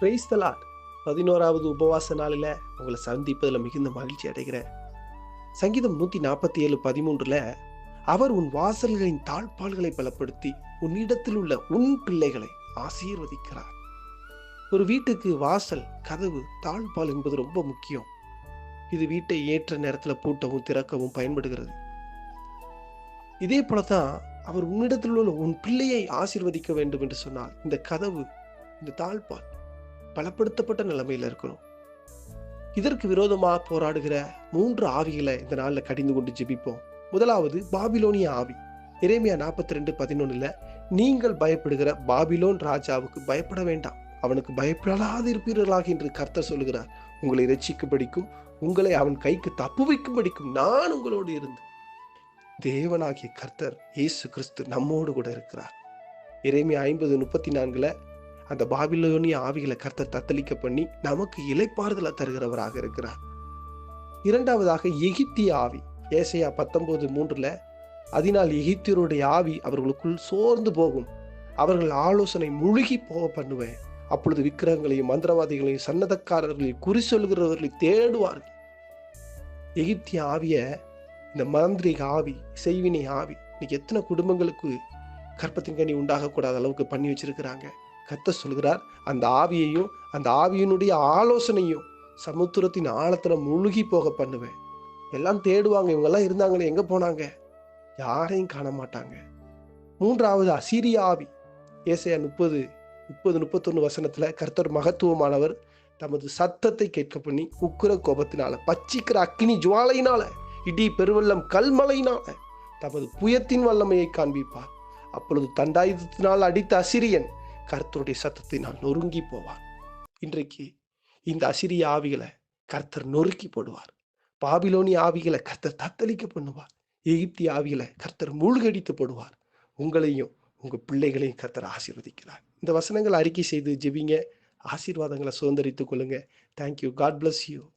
Price தலாட் பதினோராவது உபவாச நாளில் உங்களை சந்திப்பதில் மிகுந்த மகிழ்ச்சி அடைகிறேன். சங்கீதம் நூற்றி நாற்பத்தி ஏழு பதிமூன்றில் அவர் உன் வாசல்களின் தாழ்பால்களை பலப்படுத்தி உன்னிடத்தில் உள்ள உன் பிள்ளைகளை ஆசீர்வதிக்கிறார். ஒரு வீட்டுக்கு வாசல் கதவு தாழ்பால் என்பது ரொம்ப முக்கியம். இது வீட்டை ஏற்ற நேரத்தில் பூட்டவும் திறக்கவும் பயன்படுகிறது. இதே போல தான் அவர் உன்னிடத்தில் உள்ள உன் பிள்ளையை ஆசிர்வதிக்க வேண்டும் என்று சொன்னால் இந்த கதவு இந்த தாழ்பால் பலப்படுத்தப்பட்ட நிலைமையில் இருக்கணும். இதற்கு விரோதமாக போராடுகிற மூன்று ஆவிகளை இந்த நாளில் கடிந்து கொண்டு ஜெபிப்போம். முதலாவது பாபிலோனிய ஆவி. இறைமையா நாற்பத்தி ரெண்டு பதினொன்னுல நீங்கள் பயப்படுகிற பாபிலோன் ராஜாவுக்கு பயப்பட வேண்டாம். அவனுக்கு பயப்படாது இருப்பீர்களாக என்று கர்த்தர் சொல்லுகிறார். உங்களை ரட்சிக்கும்படிக்கும் உங்களை அவன் கைக்கு தப்பு வைக்கும்படிக்கும் நான் உங்களோடு இருந்து தேவனாகிய கர்த்தர் இயேசு கிறிஸ்து நம்மோடு கூட இருக்கிறார். இறைமை ஐம்பது முப்பத்தி நான்குல அந்த பாபிலோனிய ஆவிகளை கர்த்தர் தத்தளிக்க பண்ணி நமக்கு இலைப்பாறுதலை தருகிறவராக இருக்கிறார். இரண்டாவதாக எகிப்திய ஆவி ஏசையா பத்தொன்பது மூன்றுல அதனால் எகிப்தியருடைய ஆவி அவர்களுக்குள் சோர்ந்து போகும். அவர்கள் ஆலோசனை முழுகி போக பண்ணுவேன். அப்பொழுது விக்கிரகங்களையும் மந்திரவாதிகளையும் சன்னதக்காரர்களையும் குறி சொல்கிறவர்களை தேடுவார்கள். எகிப்திய ஆவிய இந்த மாந்திரிக ஆவி செய்வினை ஆவி இன்னைக்கு எத்தனை குடும்பங்களுக்கு கற்பத்தின் கனி உண்டாகக்கூடாத அளவுக்கு பண்ணி வச்சிருக்கிறாங்க. கத்த சொல்கிறார் அந்த ஆவியையும் அந்த ஆவியினுடைய ஆலோசனையும் சமுத்திரத்தின் ஆழத்துல முழுகி போக பண்ணுவேன். எல்லாம் தேடுவாங்க இவங்கெல்லாம் இருந்தாங்களே எங்க போனாங்க? யாரையும் காண மாட்டாங்க மூன்றாவது அசீரிய ஆவி. ஏசையா முப்பது முப்பது முப்பத்தொன்று வசனத்துல கர்த்தர் மகத்துவமானவர் தமது சத்தத்தை கேட்க பண்ணி உக்கிர கோபத்தினால பச்சிக்கிற அக்னி ஜுவாலையினால இடி பெருவெள்ளம் கல்மலையினால தமது புயத்தின் வல்லமையை காண்பிப்பார். அப்பொழுது தண்டாயுதத்தினால் அடித்த அசிரியன் கர்த்தருடைய சத்தத்தினால் நொறுங்கி போவான். இன்றைக்கு இந்த அசிரிய ஆவிகளை கர்த்தர் நொறுக்கி போடுவார். பாபிலோனி ஆவிகளை கர்த்தர் தத்தளிக்க பண்ணுவார். எகிப்தி ஆவிகளை கர்த்தர் மூழ்கடித்து போடுவார். உங்களையும் உங்கள் பிள்ளைகளையும் கர்த்தர் ஆசீர்வதிக்கிறார். இந்த வசனங்கள் அறிக்கை செய்து ஜெபிங்க. ஆசீர்வாதங்களை சுதந்திரித்துக் கொள்ளுங்க. Thank you God bless you